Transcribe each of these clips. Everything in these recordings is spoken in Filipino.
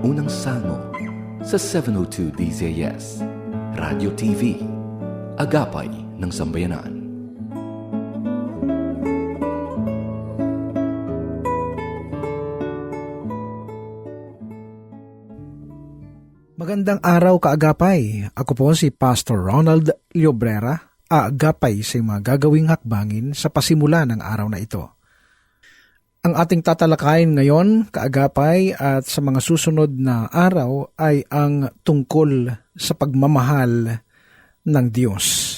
unang salmo sa 702 DZS, Radio TV, Agapay ng Sambayanan. Magandang araw kaagapay. Ako po si Pastor Ronald Liobrera, aagapay sa mga gagawing hakbangin sa pasimula ng araw na ito. Ang ating tatalakayin ngayon, kaagapay at sa mga susunod na araw ay ang tungkol sa pagmamahal ng Diyos.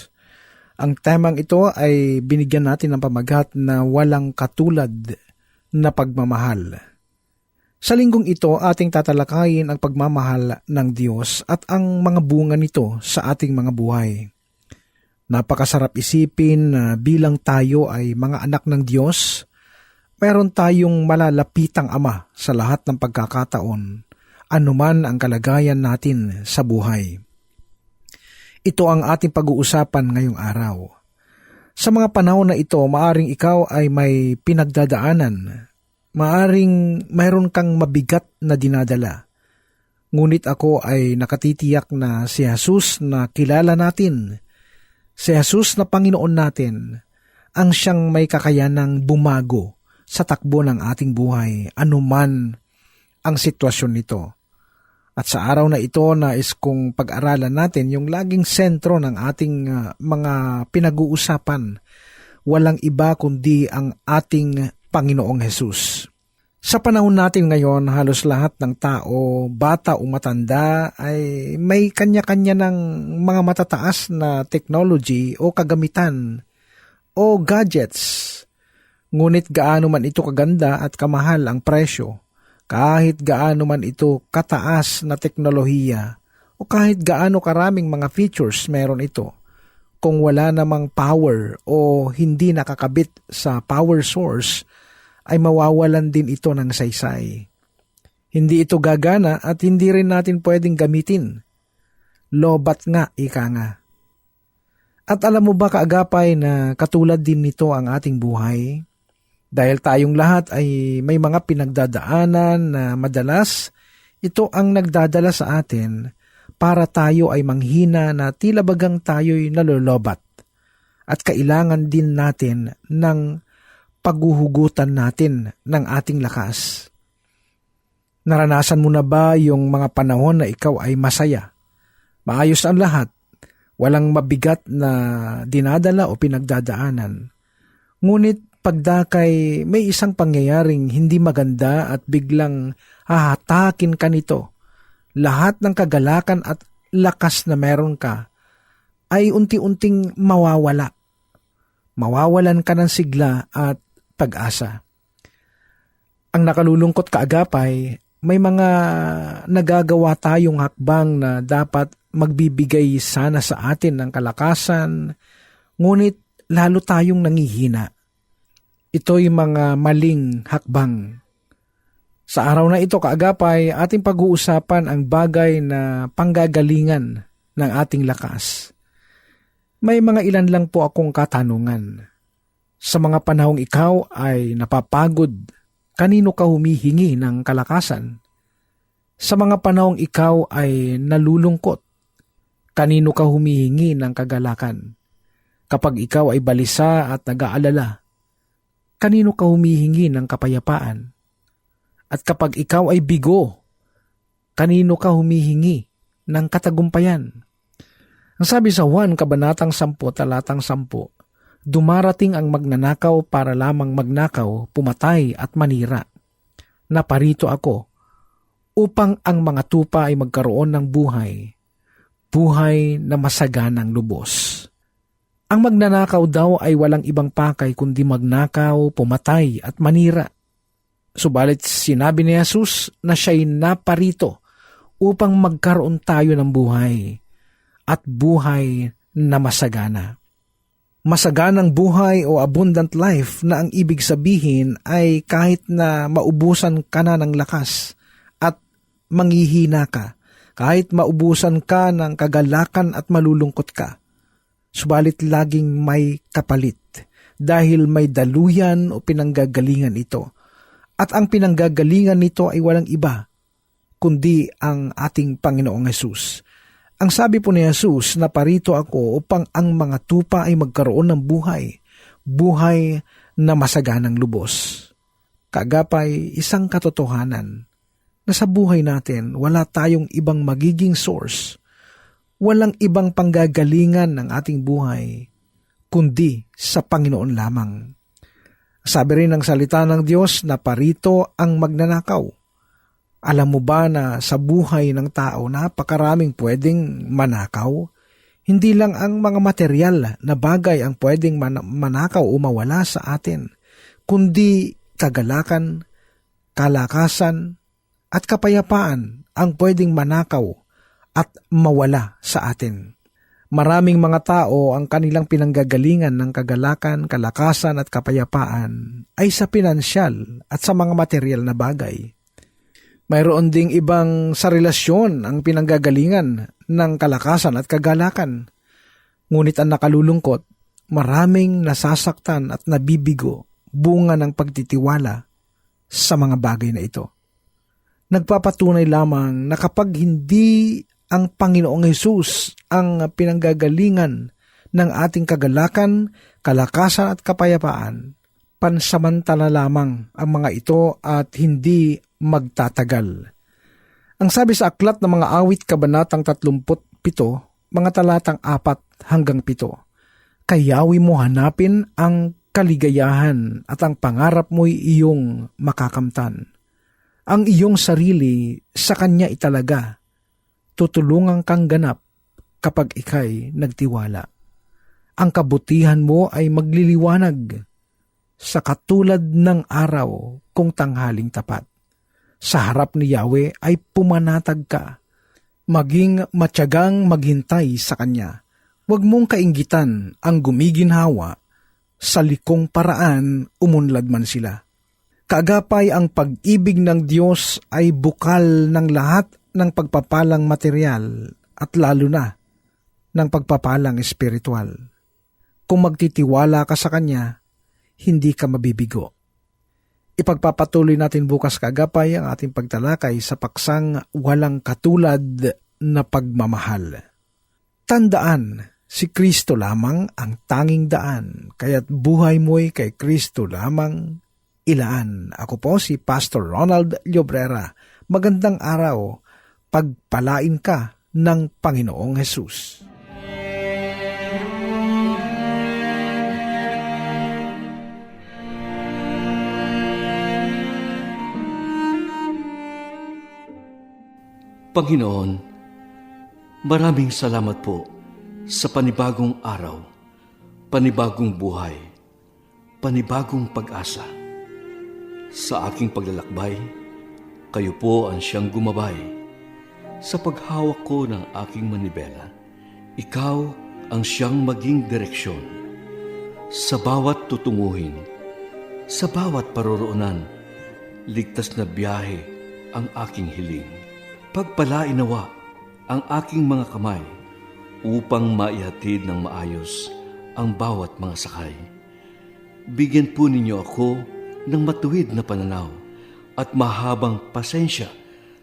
Ang temang ito ay binigyan natin ng pamagat na walang katulad na pagmamahal. Sa linggong ito, ating tatalakayin ang pagmamahal ng Diyos at ang mga bunga nito sa ating mga buhay. Napakasarap isipin na bilang tayo ay mga anak ng Diyos, meron tayong malalapitang ama sa lahat ng pagkakataon, anuman ang kalagayan natin sa buhay. Ito ang ating pag-uusapan ngayong araw. Sa mga panahon na ito, maaring ikaw ay may pinagdadaanan maaring mayroon kang mabigat na dinadala. Ngunit ako ay nakatitiyak na si Jesus na kilala natin, si Jesus na Panginoon natin, ang siyang may kakayanang bumago sa takbo ng ating buhay, anuman ang sitwasyon nito. At sa araw na ito, nais kong pag-aralan natin yung laging sentro ng ating uh, mga pinag-uusapan. Walang iba kundi ang ating Panginoong Hesus. Sa panahon natin ngayon, halos lahat ng tao, bata o matanda, ay may kanya-kanya ng mga matataas na technology o kagamitan o gadgets. Ngunit gaano man ito kaganda at kamahal ang presyo, kahit gaano man ito kataas na teknolohiya, o kahit gaano karaming mga features meron ito, kung wala namang power o hindi nakakabit sa power source, ay mawawalan din ito ng saysay. Hindi ito gagana at hindi rin natin pwedeng gamitin. Lobat nga, ika nga. At alam mo ba kaagapay na katulad din nito ang ating buhay? Dahil tayong lahat ay may mga pinagdadaanan na madalas ito ang nagdadala sa atin para tayo ay manghina na tila bagang tayo'y nalolobat. At kailangan din natin ng paghuhugutan natin ng ating lakas. Naranasan mo na ba yung mga panahon na ikaw ay masaya? Maayos ang lahat, walang mabigat na dinadala o pinagdadaanan. Ngunit pagdakay may isang pangyayaring hindi maganda at biglang hahatakin ka nito. Lahat ng kagalakan at lakas na meron ka ay unti-unting mawawala. Mawawalan ka ng sigla at pag-asa. Ang nakalulungkot kaagapay, may mga nagagawa tayong hakbang na dapat magbibigay sana sa atin ng kalakasan, ngunit lalo tayong nangihina. Ito'y mga maling hakbang. Sa araw na ito, kaagapay, ating pag-uusapan ang bagay na panggagalingan ng ating lakas. May mga ilan lang po akong katanungan. Sa mga panahong ikaw ay napapagod, kanino ka humihingi ng kalakasan? Sa mga panahong ikaw ay nalulungkot, kanino ka humihingi ng kagalakan? Kapag ikaw ay balisa at nag-aalala, kanino ka humihingi ng kapayapaan? At kapag ikaw ay bigo, kanino ka humihingi ng katagumpayan? Ang sabi sa 1 Kabanatang 10 talatang 10, dumarating ang magnanakaw para lamang magnakaw, pumatay at manira. Naparito ako upang ang mga tupa ay magkaroon ng buhay, buhay na masaganang lubos. Ang magnanakaw daw ay walang ibang pakay kundi magnakaw, pumatay at manira. Subalit sinabi ni Jesus na siya'y naparito upang magkaroon tayo ng buhay at buhay na masagana masaganang buhay o abundant life na ang ibig sabihin ay kahit na maubusan ka na ng lakas at manghihina ka, kahit maubusan ka ng kagalakan at malulungkot ka, subalit laging may kapalit dahil may daluyan o pinanggagalingan ito. At ang pinanggagalingan nito ay walang iba, kundi ang ating Panginoong Yesus. Ang sabi po ni Jesus na parito ako upang ang mga tupa ay magkaroon ng buhay, buhay na masaganang lubos. Kagapay isang katotohanan na sa buhay natin wala tayong ibang magiging source, walang ibang panggagalingan ng ating buhay, kundi sa Panginoon lamang. Sabi rin ng salita ng Diyos na parito ang magnanakaw. Alam mo ba na sa buhay ng tao napakaraming pwedeng manakaw? Hindi lang ang mga material na bagay ang pwedeng man- manakaw o mawala sa atin, kundi kagalakan, kalakasan, at kapayapaan ang pwedeng manakaw at mawala sa atin. Maraming mga tao ang kanilang pinanggagalingan ng kagalakan, kalakasan at kapayapaan ay sa pinansyal at sa mga material na bagay. Mayroon ding ibang sa relasyon ang pinanggagalingan ng kalakasan at kagalakan. Ngunit ang nakalulungkot, maraming nasasaktan at nabibigo bunga ng pagtitiwala sa mga bagay na ito. Nagpapatunay lamang na kapag hindi ang Panginoong Hesus ang pinanggagalingan ng ating kagalakan, kalakasan at kapayapaan, pansamantala lamang ang mga ito at hindi magtatagal. Ang sabi sa aklat ng mga awit kabanatang 37, mga talatang 4 hanggang 7, Kayawi mo hanapin ang kaligayahan at ang pangarap mo'y iyong makakamtan. Ang iyong sarili sa Kanya italaga, tutulungan kang ganap kapag ikay nagtiwala. Ang kabutihan mo ay magliliwanag sa katulad ng araw kung tanghaling tapat. Sa harap ni Yahweh ay pumanatag ka. Maging matyagang maghintay sa Kanya. Huwag mong kainggitan ang gumiginhawa sa likong paraan umunlad man sila. Kaagapay ang pag-ibig ng Diyos ay bukal ng lahat ng pagpapalang material at lalo na ng pagpapalang espiritual. Kung magtitiwala ka sa Kanya, hindi ka mabibigo. Ipagpapatuloy natin bukas kagapay ang ating pagtalakay sa paksang walang katulad na pagmamahal. Tandaan, si Kristo lamang ang tanging daan, kaya't buhay mo'y kay Kristo lamang ilaan. Ako po si Pastor Ronald Llobrera. Magandang araw, pagpalain ka ng Panginoong Hesus. Panginoon, maraming salamat po sa panibagong araw, panibagong buhay, panibagong pag-asa. Sa aking paglalakbay, kayo po ang siyang gumabay. Sa paghawak ko ng aking manibela, ikaw ang siyang maging direksyon. Sa bawat tutunguhin, sa bawat paroroonan, ligtas na biyahe ang aking hiling. Pagpalain nawa ang aking mga kamay upang maihatid ng maayos ang bawat mga sakay. Bigyan po ninyo ako ng matuwid na pananaw at mahabang pasensya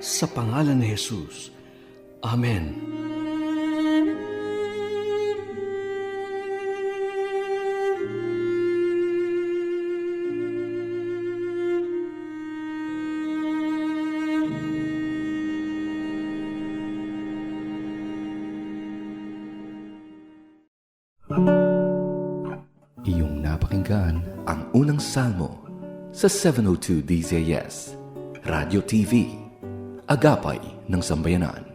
Sa pangalan ni Jesus, Amen. Iyong napakinggan ang unang salmo sa 702 DZS, Radio TV, Agapay ng Sambayanan.